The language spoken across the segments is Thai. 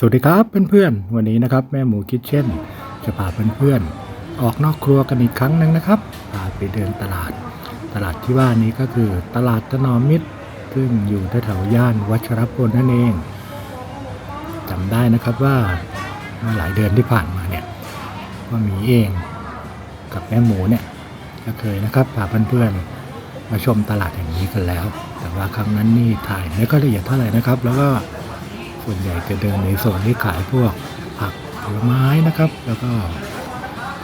สวัสดีครับเพื่อนๆ วันนี้นะครับแม่หมูคิดเช่น จะพาเพื่อนๆ ออกนอกครัวกันอีกครั้งหนึ่งนะครับพาไปเดินตลาด ตลาดที่ว่านี้ก็คือตลาดถนอมมิตร ซึ่งอยู่แถวย่านวัชรพลนั่นเองจำได้นะครับว่าเมื่อหลายเดือนที่ผ่านมาเนี่ยว่ามีเองกับแม่หมูเนี่ยก็เคยนะครับพาเพื่อนๆมาชมตลาดแห่งนี้กันแล้ว แต่ว่าครั้งนั้นนี่ถ่ายไม่ก็ละเอียดเท่าไหร่นะครับ แล้วก็ ส่วนใหญ่จะเดินในโซนที่ขายพวกผักผลไม้นะครับ แล้วก็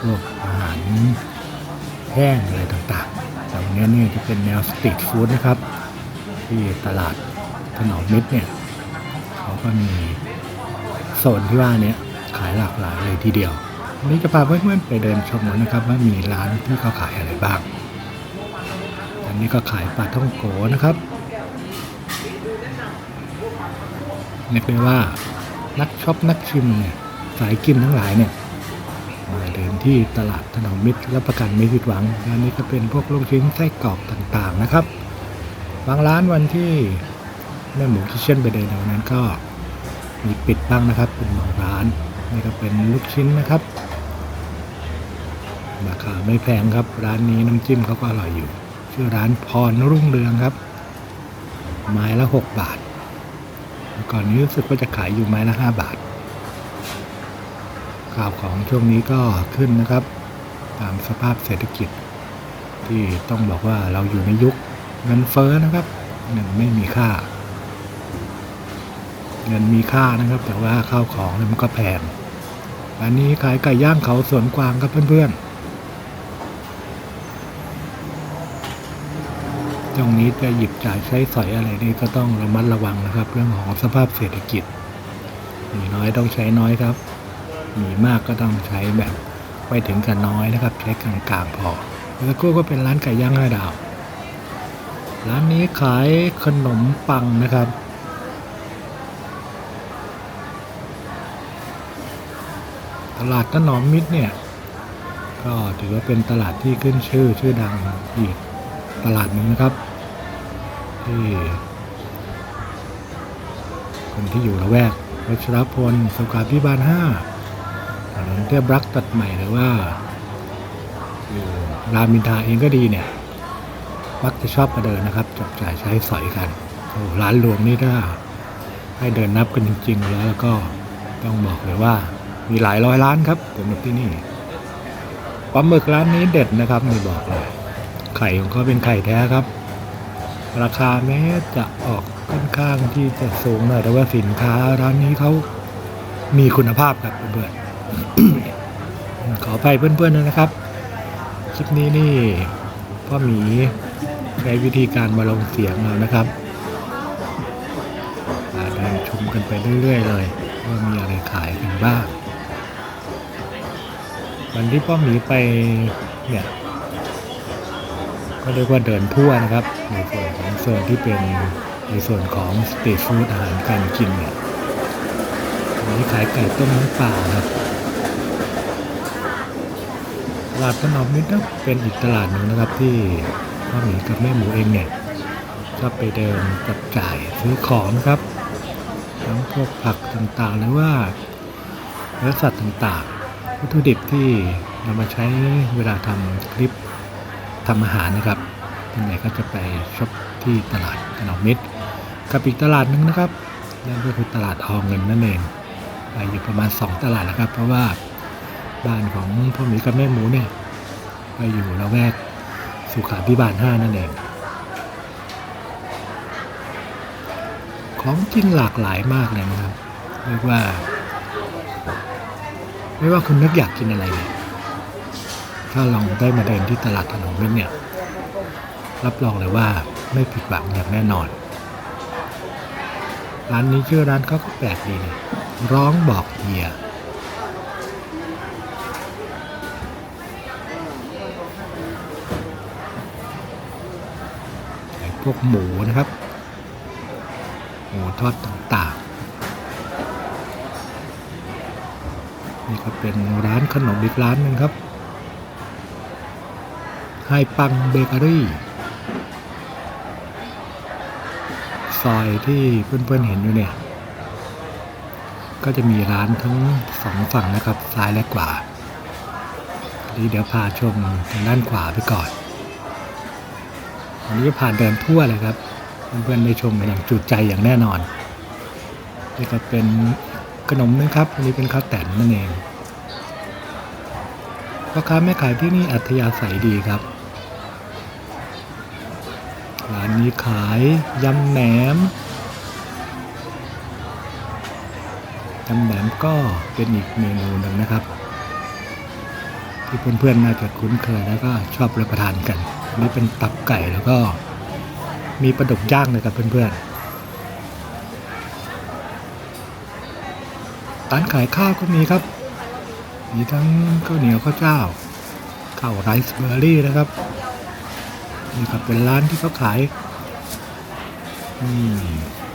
พวกอาหารแห้งอะไรต่างๆแต่วันนี้เนี่ยจะเป็นแนวสตรีทฟู้ดนะครับ ที่ตลาดถนอมมิตรเนี่ยเขาก็มีโซนที่ว่าเนี้ขายหลากหลายเลยทีเดียววันนี้จะพาเพื่อนๆไปเดินชมนนะครับ ว่ามีร้านที่เขาขายอะไรบ้างอันนี้ก็ขายปลาท่องโกนะครับ เรียกได้ว่านักช็อปนักชิมเนี่ยสายกินทั้งหลายเนี่ยมาเดินที่ตลาดถนอมมิตรรับประกันไม่ผิดหวังร้านนี้ก็เป็นพวกลูกชิ้นไส้กรอกต่างๆนะครับ บางร้านวันที่แม่หมูคิเช่นไปเดินในวันนั้นก็มีปิดบ้างนะครับเป็นบางร้านนี่ก็เป็นลูกชิ้นนะครับราคาไม่แพงครับ ร้านนี้น้ำจิ้มเขาก็อร่อยอยู่ ชื่อร้านพรรุ่งเรืองครับ ไม้ละหกบาท ก่อนนี้รู้สึกว่าจะขายอยู่ไม้ละ5บาท ข่าวของช่วงนี้ก็ขึ้นนะครับ ตามสภาพเศรษฐกิจ ที่ต้องบอกว่าเราอยู่ในยุคเงินเฟ้อนะครับเงินไม่มีค่า เงินมีค่านะครับ แต่ว่าข้าวของมันก็แพงอันนี้ขายไก่ย่างเขาสวนกวางครับเพื่อนๆ ตรงนี้จะหยิบจ่ายใช้สอยอะไรนี่ก็ต้องระมัดระวังนะครับ เรื่องของสภาพเศรษฐกิจ มีน้อยต้องใช้น้อยครับ มีมากก็ต้องใช้แบบไม่ถึงกับน้อยนะครับ ใช้กลางๆพอแล้วก็ก็เป็นร้านไก่ย่างห้าดาว ร้านนี้ขายขนมปังนะครับตลาดถนอมมิตรเนี่ย ก็ถือว่าเป็นตลาดที่ขึ้นชื่อชื่อดังอีกตลาดหนึ่งนะครับ ที่คนที่อยู่ละแวกวัชรพลสุขาพิบาลห้าถนนเทียบรักตัดใหม่หรือว่าอยู่รามอินทราเองก็ดีเนี่ยมักจะชอบมาเดินนะครับจับจ่ายใช้สอยกันโอ้ร้านรวมนี่ถ้าให้เดินนับกันจริง ๆ แล้วก็ต้องบอกเลยว่ามีหลายร้อยร้านครับสำหรับที่นี่ปลาหมึกร้านนี้เด็ดนะครับไมีบอกเลยไข่ของเขาเป็นไข่แท้ครับ ราคาแม้จะออกค่อนข้างที่จะสูงหน่อยแต่ว่าสินค้าร้านนี้เขามีคุณภาพครับเพื่อนขออภัยเพื่อนๆนะครับ คลิปนี้นี่พ่อหมีใช้วิธีการมาลงเสียงเอานะครับมาเดินชมกันไปเรื่อยๆเลยว่ามีอะไรขายกันบ้าง วันที่พ่อหมีไปเนี่ย ก็เรียกว่าเดินทั่วนะครับ ในส่วนของโซนที่เป็นในส่วนของสตรีทฟู้ดอาหารการกินเนี่ยอันนี้ขายไก่ต้มน้ำปลาครับตลาดขนมมิตรนะเป็นอีกตลาดหนึ่งนะครับที่พ่อหมีกับแม่หมูเองเนี่ยชอบไปเดินจับจ่ายซื้อของครับทั้งพวกผักต่างๆ หรือว่าเนื้อสัตว์ต่างๆ วัตถุดิบที่นำมาใช้เวลาทำคลิป ทำอาหารนะครับท่านไหนก็จะไปช็อปที่ตลาดถนอมมิตรกับอีกตลาดหนึงนะครับนั่นก็คือตลาดอองเงินนั่นเองไปอยู่ประมาณ 2 ตลาดนะครับ เพราะว่าบ้านของพ่อหมีกับแม่หมูเนี่ยไปอยู่ละแวกสุขาพิบาล5นั่นเองของกินหลากหลายมากเลยนะครับเรียกว่า ไม่ว่าคุณนึกอยากกินอะไรเนี่ย ถ้าลองได้มาเดินที่ตลาดถนนมิตรเนี่ย รับรองเลยว่าไม่ผิดหวังอย่างแน่นอน ร้านนี้ชื่อร้านเขาก็แปลกดีนะร้องบอกเฮียพวกหมูนะครับ หมูทอดต่างๆ นี่ก็เป็นร้านขนมอีกร้านหนึ่งครับ ไฮปังเบเกอรี่ซอยที่เพื่อนๆเห็นอยู่เนี่ย ก็จะมีร้านทั้งสองฝั่งนะครับ ซ้ายและขวาทีนี้เดี๋ยวพาชมทางด้านขวาไปก่อนอันนี้จะพาเดินทั่วเลยครับ เพื่อนๆได้ชมกันอย่างจุใจอย่างแน่นอนนี่ก็เป็นขนมนะครับอันนี้เป็นข้าวแต่นนั่นเองพ่อค้าแม่ขายที่นี่อัธยาศัยดีครับ ร้านนี้ขายยำแหนมยำแหนมก็เป็นอีกเมนูหนึ่งนะครับ ที่เพื่อนๆน่าจะคุ้นเคยแล้วก็ชอบรับประทานกันนนี้เป็นตับไก่แล้วก็มีปลาดุกย่างเลยครับเพื่อนๆร้านขายข้าวก็มีครับมีทั้งข้าวเหนียวข้าวเจ้าข้าวไรซ์เบอร์รี่นะครับ นี่ครับเป็นร้านที่เขาขาย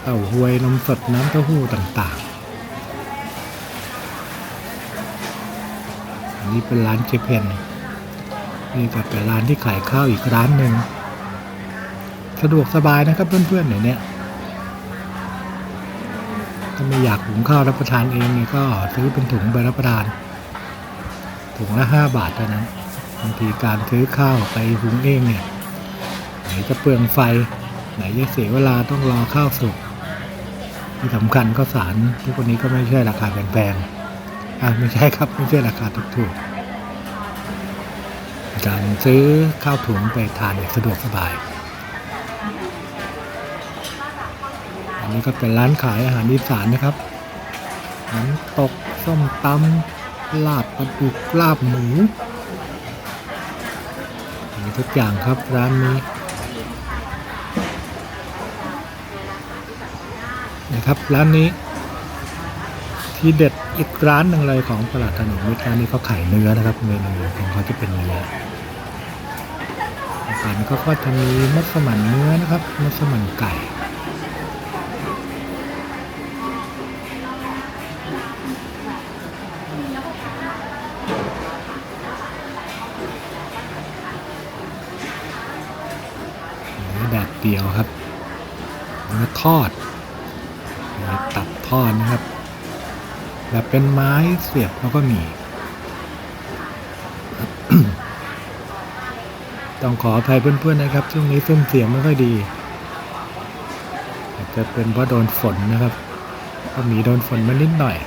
เต้าหวยนมสดน้ำเต้าหู้ต่างๆ อันนี้เป็นร้านเจเพนนี่ก็เป็นร้านที่ขายข้าวอีกร้านหนึ่งสะดวกสบายนะครับเพื่อนๆเนี่ยเนี่ยถ้าไม่อยากหุงข้าวรับประทานเองเนี่ยก็ซื้อเป็นถุงไปรับประทาน ถุงละห้าบาทเท่านั้นบางทีการซื้อข้าวไปหุงเองเนี่ย ไหนจะเปลืองไฟ ไหนจะเสียเวลาต้องรอข้าวสุกที่สำคัญก็สารทุกวันนี้ก็ไม่ใช่ราคาแพงๆอะไม่ใช่ครับไม่ใช่ราคาถูกๆการซื้อข้าวถุงไปทานสะดวกสบาย อันนี้ก็เป็นร้านขายอาหารอีสานนะครับน้ำตกส้มตำลาบปลาดุกลาบหมูมีทุกอย่างครับร้านนี้ นะครับ ร้านนี้ ที่เด็ดอีกร้านหนึ่งเลยของตลาดถนนมิตรร้านนี้เขาขายเนื้อนะครับเมนูของเขาจะเป็นเนื้ออาหารก็ก็จะมีมัสมั่นเนื้อนะครับ มัสมั่นไก่เนื้อแดดเดียวครับเนื้อทอด ทอดนะครับ แบบเป็นไม้เสียบแล้วก็มี ต้องขออภัยเพื่อนๆนะครับ ช่วงนี้เส้นเสียงไม่ค่อยดี อาจจะเป็นเพราะโดนฝนนะครับ ก็มีโดนฝนมานิดหน่อย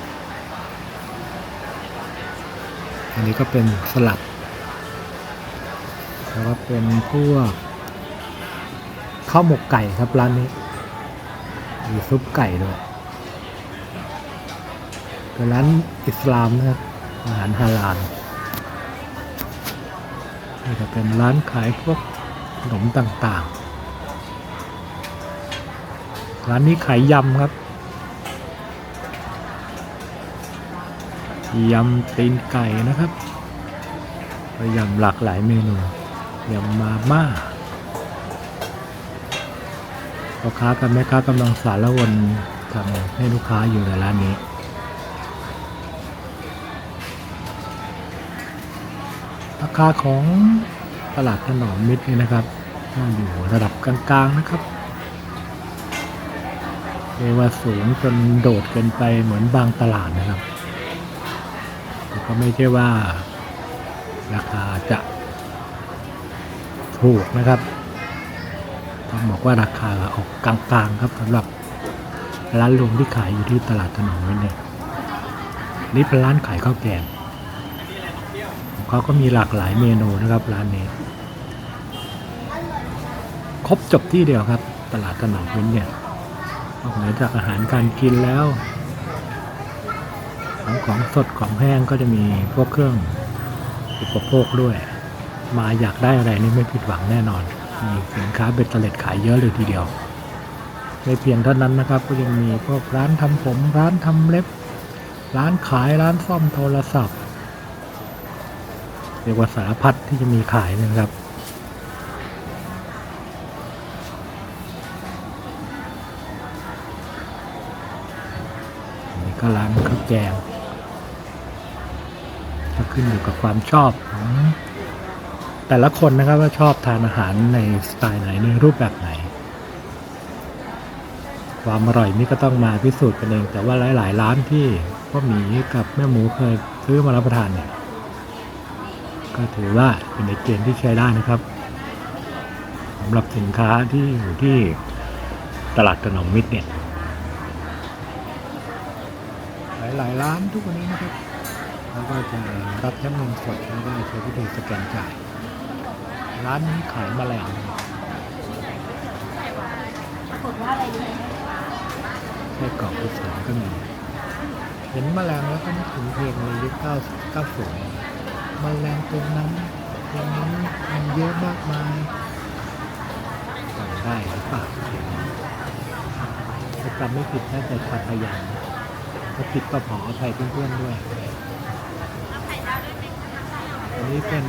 อันนี้ก็เป็นสลัดแล้วก็เป็นพวกข้าวหมกไก่ครับร้านนี้มีซุปไก่ด้วย เป็นร้านอิสลามนะครับอาหารฮาลาลนี่จะเป็นร้านขายพวกขนมต่างๆ ร้านนี้ขายยำครับ ยำตีนไก่นะครับก็ยำหลากหลายเมนู ยำมาม่าพ่อค้ากับแม่ค้ากำลังสารวนทำให้ลูกค้าอยู่ในร้านนี้ รา คาของตลาดถนอมมิตรนี่นะครับก็อยู่ระดับกลางๆนะครับเรียกว่าสูงจนโดดเกินไปเหมือนบางตลาดนะครับแต่ก็ไม่ใช่ว่าราคาจะถูกนะครับ ต้องบอกว่าราคาออกกลางๆครับสำหรับร้านรวมที่ขายอยู่ที่ตลาดถนนนี่เนี่นี่เป็นร้านขายข้าวแกง เขาก็มีหลากหลายเมนูนะครับร้านนี้ ครบจบที่เดียวครับ ตลาดถนนวินเนี่ยนอกเหนือจากอาหารการกินแล้ว ของของสดของแห้งก็จะมีพวกเครื่องอุปโภคด้วย มาอยากได้อะไรนี่ไม่ผิดหวังแน่นอน มีสินค้าเบ็ดเตล็ดขายเยอะเลยทีเดียวไม่เพียงเท่านั้นนะครับ ก็ยังมีพวกร้านทำผม ร้านทำเล็บ ร้านขายร้านซ่อมโทรศัพท์ เรียกว่าสารพัดที่จะมีขายนะครับนนี้ก็ร้านข้าวแกงก็ขึ้นอยู่กับความชอบของแต่ละคนนะครับว่าชอบทานอาหารในสไตล์ไหนในรูปแบบไหน ความอร่อยนี่ก็ต้องมาพิสูจน์กันเองแต่ว่าหลาย ๆ ร้านที่พ่อหมีกับแม่หมูเคยซื้อมารับประทานเนี่ย ก็ถือว่าเป็นในเกณฑ์ที่ใช้ได้นะครับสำหรับสินค้าที่อยู่ที่ตลาดถนอมมิตรเนี่ย หลายๆร้านทุกวันนี้นะครับเขาก็จะรับทั้งเงินสดแล้วก็ใช้วิธีสแกนจ่าย ร้านนี้ขายแมลงปรากฏว่าอะไรรู้ไหมไส้กรอกอีสานก็มี เห็นแมลงแล้วก็นึกถึงเพลงในยุค9 90 แมลงตัวนั้นเพลงนี้มันเยอะมากมายจำได้หรือเปล่าถ้าจำไม่ผิดน่าจะชัดพยานถ้าผิดก็ขออภัยเพื่อนๆด้วย อันนี้เป็น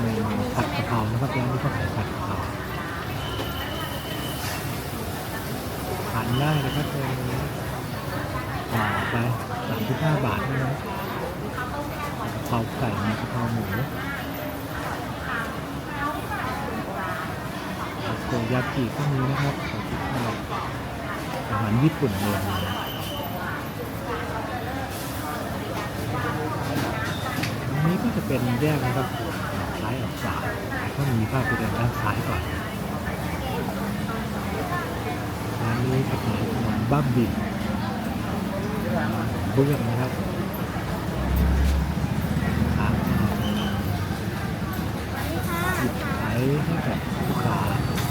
เมนูผัดกะเพรานะครับร้านนี้ก็ขายผัดกะเพราทานได้นะครับเมนูนี้ต่อไปสามสิบห้าบาทนะครับ เพราไก่มีกะเพราหมูโกยากิก็มีนะครับขอบคุณครับอาหารญี่ปุ่นเลยนะอันนี้ก็จะเป็นแยกนะครับซ้ายออกขวาก็มีภาพไปเดินด้านซ้ายก่อนร้านนี้ก็ขายขนมบ้าบินเบื้องนะครับทางก็หยิบขาย ให้กับลูกค้า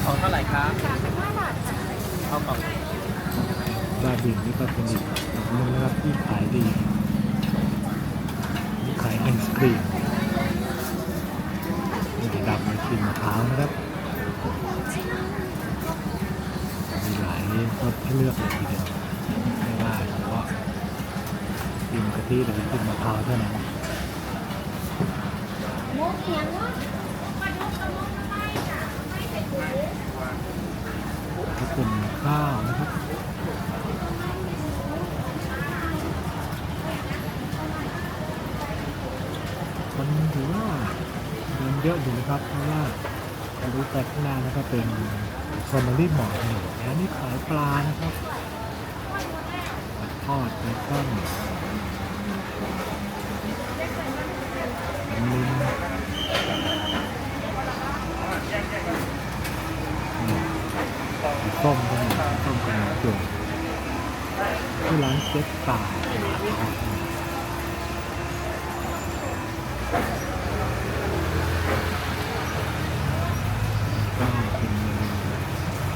ของเท่าไหร่ครับสามสิบห้าบาทค่ะเข้ากล่องบ้าบินนี่ก็เป็นอีกหนึ่งนะครับที่ขายดีนี่ขายไอศครีมนี่จะดำไอศครีมมะพร้าวนะครับมีหลายรสให้เลือกเลยทีเดียวไม่ว่าเฉพาะครีมกะทิหรือครีมมะพร้าวเท่านั้น กเอียงวะก็เป็นข้าวนะครับคนถือว่าเดินเยอะอยู่นะครับ เพราะว่ารู้แต่ข้างหน้านะครับเป็นคอมเมอรี่หมอหนึ่งแล้วนี่ขายปลานะครับทอดปลาต้มอันนี้นี่ส้มก็มีส้มก็มีจุ่ม ที่ร้านเจ๊ป่าปลาทอดนี่ก็เป็นเมนู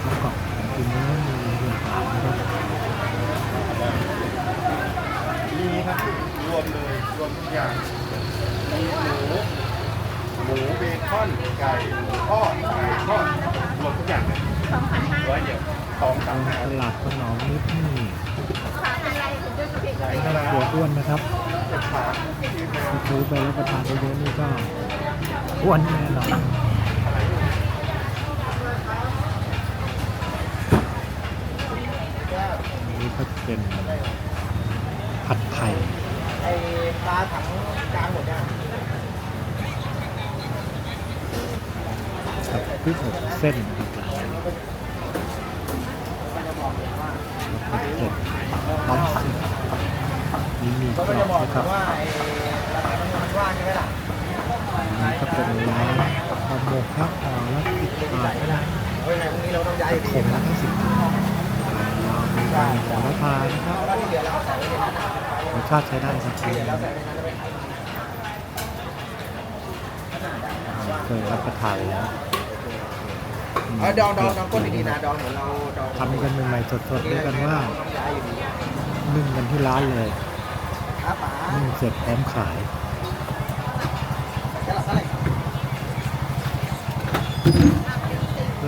ข้าวกล่องจริงๆแล้วมีหลากหลายนะครับมีครับรวมเลยรวมทุกอย่างมีหมูหมูเบคอนไก่หมูทอดไก่ทอดรวมทุกอย่างเลยสองพันห้าร้อยเดียวสองสามห้าตลาดขนมนิดนี่ ถึงจะกระเพกกระเพกไม่กลัวอ้วนนะครับซื้อไปแล้วประทานเยอะๆนี่ก็อ้วนแน่นอนอันนี้ก็เป็นผัดไทยไอ้ปลาถังกลางหมดยังกับพริกอบเส้นครับร้านนี้แล้วก็เป็นต้มเส้น มีหมีกรก็อบจะบอกนะครับว่าไอ้ราคามันมันว่างใช่ไหมล่ะนนี้ก็เป็นร้านคอมโบครับห่อละสิบบาทก็ได้เฮ้ยไงพรุ่งนี้เราต้องย้ายอยู่ผดีมละสิบบาทเรามีการขอรับทานนะครับแล้วที่เหลือเราใส่ไว้ในนั้นรสชาติใช้ได้ครับที่เหลือเราใส่ไว้ในนั้นจะไปขายเคยรับประทานแล้วเอาดองดองดองก้นดีๆนะดองเหมือนเราดองทำกันใหม่ๆสดๆด้วยกันว่านึ่งกันที่ร้านเลย เสร็จพร้อมขาย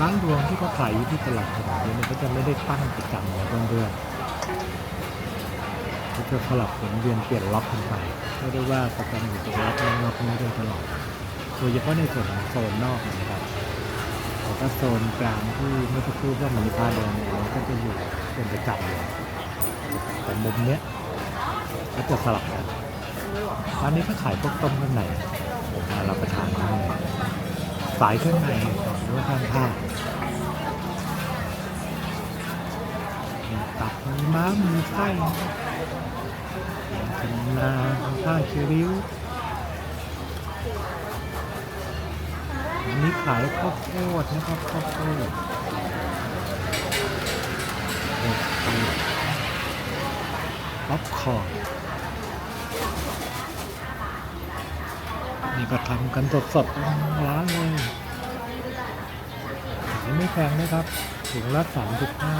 ล้านรวงที่เขาขายอยู่ที่ตลาดถนนเนี่ยเขาจะไม่ได้ตั้งประจำนะเพื่อนๆเขาจะสลับหมุนเวียนเปลี่ยนล็อกกันไปไม่ได้ว่าประจำอยู่ตรงล็อกนั้นล็อกนี้โดยตลอดโดยเฉพาะในส่วนของโซนนอกนะครับแต่ก็โซนกลางที่เมื่อสักครู่ว่ามีพาเดินเนี่ยเราก็จะอยู่เป็นประจำเลยแต่มุมเนี้ยก็จะสลับกัน ร้านนี้ก็ขายพวกต้มข้างในผมารับประทานข้างในสายเครื่องในหรือว่าข้างข้างมีมีม้ามีไส้นะครับเป็นนาผ้าคิริ้วอันนี้ขายข้าวโพดนะครับข้าวโพดป๊อปคอร์น นี่ก็ทำกันสดๆทร้านเลยขายไม่แพงนะครับถุงละสามสิบห้า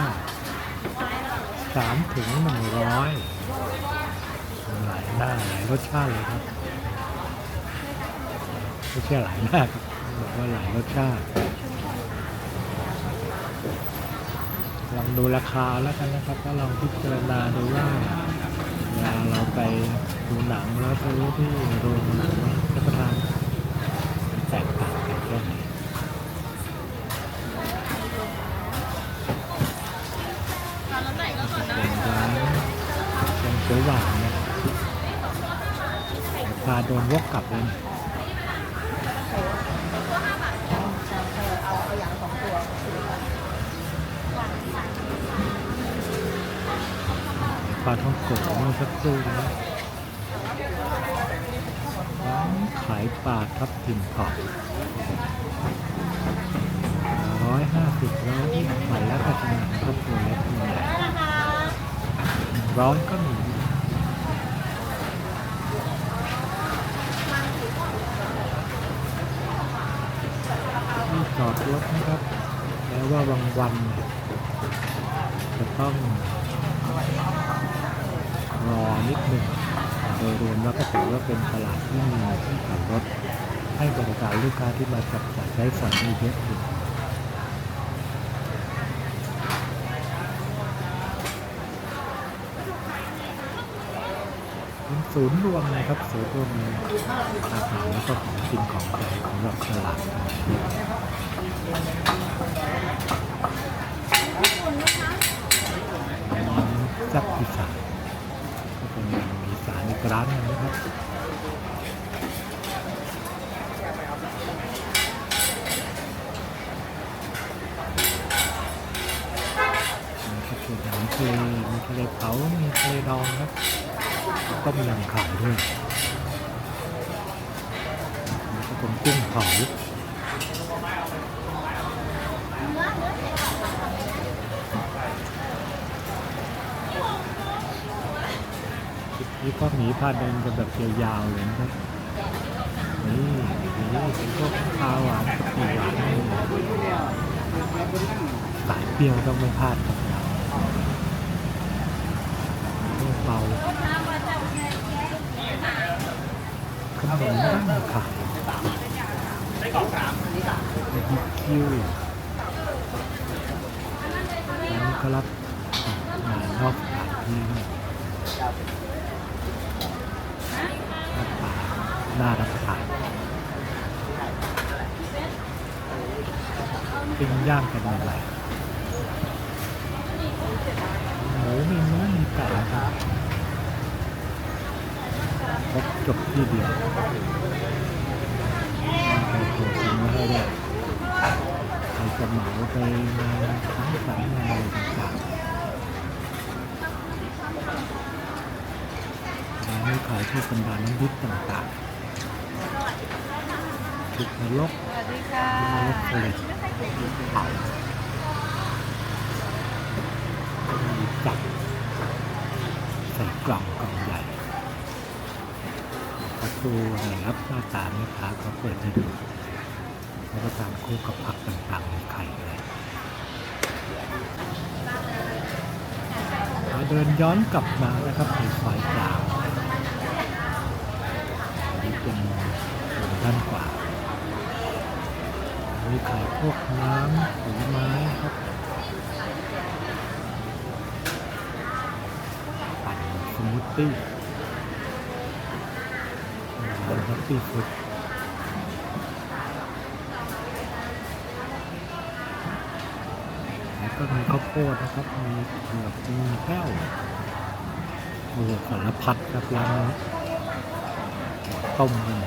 สามถึงหนึ่งร้อยหลายหน้าหลายรสชาติเลยครับไม่ใช่หลายหน้าครับบอกว่าหลายรสชาติลองดูราคาแล้วกันนะครับก็ลองพิจารณาดูว่าเวลาเราไปดูหนังแล้วซื้อที่โรงหนัง นวกกลับเลยปลาท่องโกะเมื่อสักครู่นะร้านขายปลาทับทิมทอดร้อยห้าสิบร้อยยี่สิบใบแล้วก็จะหนังครอบครัวเล็กตัวใหญ่ร้อนก็มี อดรถนะครับแล้ว่าบางวันจะต้องรอนิดหนึ่งโดยรวมแล้วก็ถือว่าเป็นตลาดที่มีที่ขับรถ ให้บริการลูกค้าที่มาจับจ่ายใช้สอยได้เยอะอยู่เป็น ศูนย์รวมนะครับศูนย์รวมอาหารแล้วก็ของกินของใช้ของเราตลาดจับอีสานก็เป็นมีสานอีกร้านนึงนะครับมีกระเทียมหอมทะเลมีทะเลเผามีทะเลดองครับ ก็มียำขายด้วยแล้วก็เป็นกุ้งเผานี่ก็หมีพาเดินกันแบบยาวๆเลยนะครับ นี่นี่เป็นพวกข้าวหวานสีหวานนี่สายเปรี้ยวต้องไม่พลาดกับเราเบา ขนมนั่งขายบิ๊กคิวร้านก็รับงานนอกสถานที่นี่ยหน้าตาน่ารับประทานปิ้งย่างกันหม่ๆหมูมีเนื้อมีไก่ครับ รบจบที่เดียวใครโทรกินมาให้ได้ใครจะเหมาไปงานทั้งสามงานอะไรต่างๆร้านนี้ขายที่บรรดาน้ำพริกต่างๆพริกนรกสวัสดีค่ะพริกเลยเผาจับใส่กล่องกล่องใหญ่ ตูนะครับหน้าตาแม่ค้าเขาเปิดให้ดู แล้วก็ตามคู่กับผักต่างๆในไข่เลยเราเดินย้อนกลับมานะครับในซอยกลางอันนี้เป็นถนนด้านขวามีขายพวกน้ำผลไม้ครับปั่นสมูทตี้ ร้านแฮปปี้ฟู้ดแล้วก็มีข้าวโพดนะครับ มีเผือกมีแก้วโอ้โหสารพัดครับร้านนี้ต้มกัน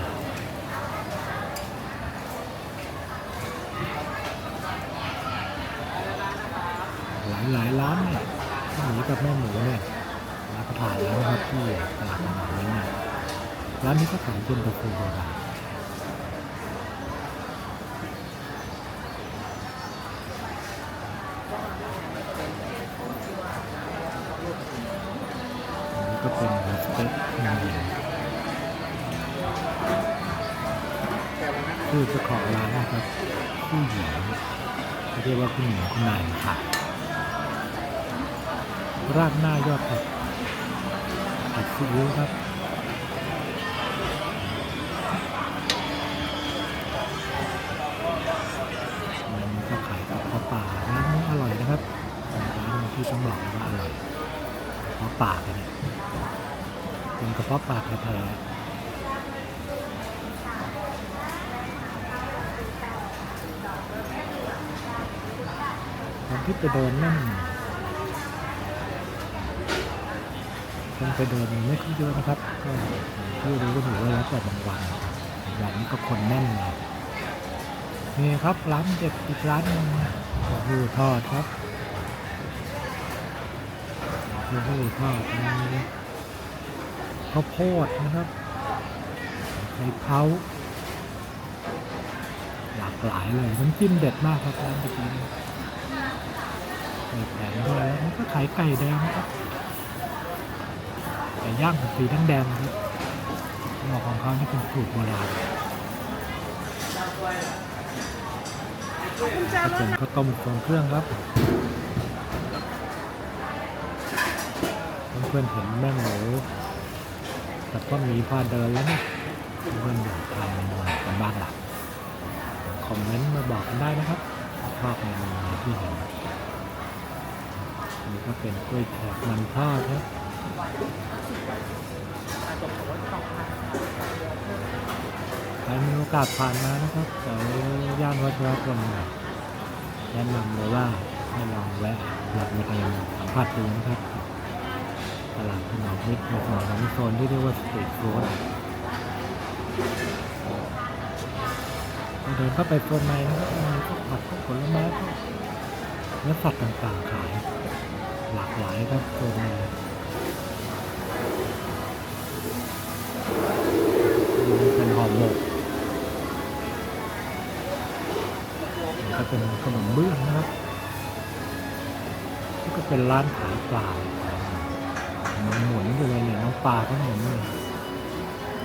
หลายหลายร้านเนี่ยหมีกับแม่หมูเนี่ยรับประทานแล้วนะครับที่ตลาดน้ำนี้เนี่ย ร้านนี้ก็ขายเย็นตาโฟโบราณก็เป็นสเต็กนางหญิงชื่อเจ้าของร้านนะครับผู้หญิงเขาเรียกว่าคุณหญิงคุณนายค่ะราดหน้ายอดผักผัดซีอิ๊วครับ ต้องบอกเลยว่าอร่อยกระเพาะปากเนี่ยเป็นกระเพาะป่าแท้ๆตอนที่ไปเดินนั่นคนไปเดินไม่ค่อยเยอะนะครับก็ที่รู้ก็ถือว่าแล้วแต่บางวันวันนี้ก็คนแน่นเลยนี่ครับร้านเด็ดอีกร้านหนึงเต้าหู้ทอดครับ เต้าหู้ทอดมีข้าวโพดนะครับไข่เผาหลากหลายเลยน้ำจิ้มเด็ดมากครับร้านเด็ดนี้ไข่แผงด้วยแล้วมันก็ขายไก่แดงนะครับไก่ย่างสีทั้งแดงครับหมอกของเขานี่เป็นสูตรโบราณก็เป็นข้าวต้มทรงเครื่องครับ เพื่อนเห็นแม่หมูแต่ก็มีพาเดินแล้วนะเพื่อนอยากทานเมนูอะไรกันบ้างล่ะคอมเมนต์มาบอกกันได้นะครับชอบเมนูไหนที่เห็นนนี้ก็เป็นกล้วยแขกมันทอดครับใครมีโอกาสผ่านมานะครับแถวย่านวัชรพลแนะนำเลยว่าให้ลองแวะอยากมาเองสัมผัสดูนะครับ ตลาดถนมมิตรในส่วนของโซนที่เรียกว่าสตรีทฟู้ดเดินเข้าไปโซนในนะครับมีพวกผักพวกผลไม้พวกเนื้อสัตว์ต่างๆขาย หลากหลายครับโซนในเป็นห่อหมกก็เป็นขนมเบื้องนะครับ ก็เป็นร้านขายปลา หมุนอยู่เลยเนี่ยน้องปลาก็หมุนอยู่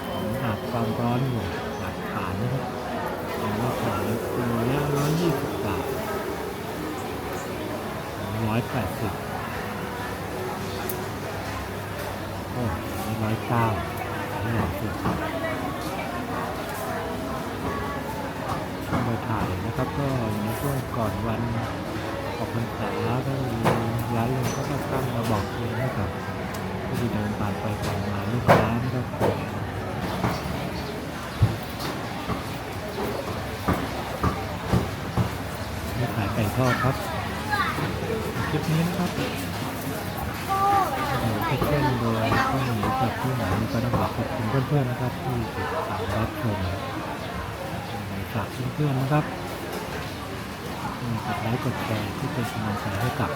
ผมอาบความร้อนอยู่อาบขายนะครับอันนี้ขายตัวละร้อยยี่สิบบาทร้อยแปดสิบโอ้ยร้อยเก้าไม่หลอกสุดมาถ่ายนะครับก็ในช่วงก่อนวันออกพรรษาก็มีร้านเลยก็ตั้งมาบอกเองให้กับ ที่เดินผ่านไปผ่านมาลูกค้านะครับนี่ขายไก่ทอดครับคลิปนี้นะครับหมูคิดเช่นโดยข้าวหมูกับที่ไหมูก็ต้องขอขอบคุณเพื่อนๆนะครับ ที่ติดตามรับชมฝากเพื่อนๆนะครับกดไลค์กดแชร์ที่เป็นกำลังใจให้กับ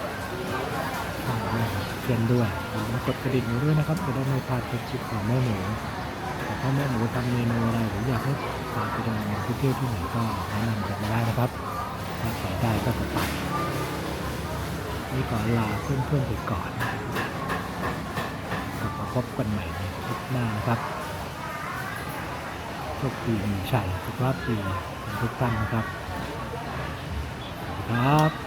เพื่อนด้วยอย่าลืมกดกระดิ่งด้วยนะครับจะได้ไม่พลาดคลิปของแม่หมูแต่ถ้าแม่หมูทำเมนูอะไรหรืออยากให้พาไปเดินที่เที่ยวที่ไหนก็แนะนำกันมาได้นะครับถ้าใส่ได้ก็จะไปนี่ก่อนลาเพื่อนๆไปก่อนกลับมาพบกันใหม่ในคลิปหน้านะครับโชคดีมีชัยสุขภาพดีทุกท่านนะครับครับ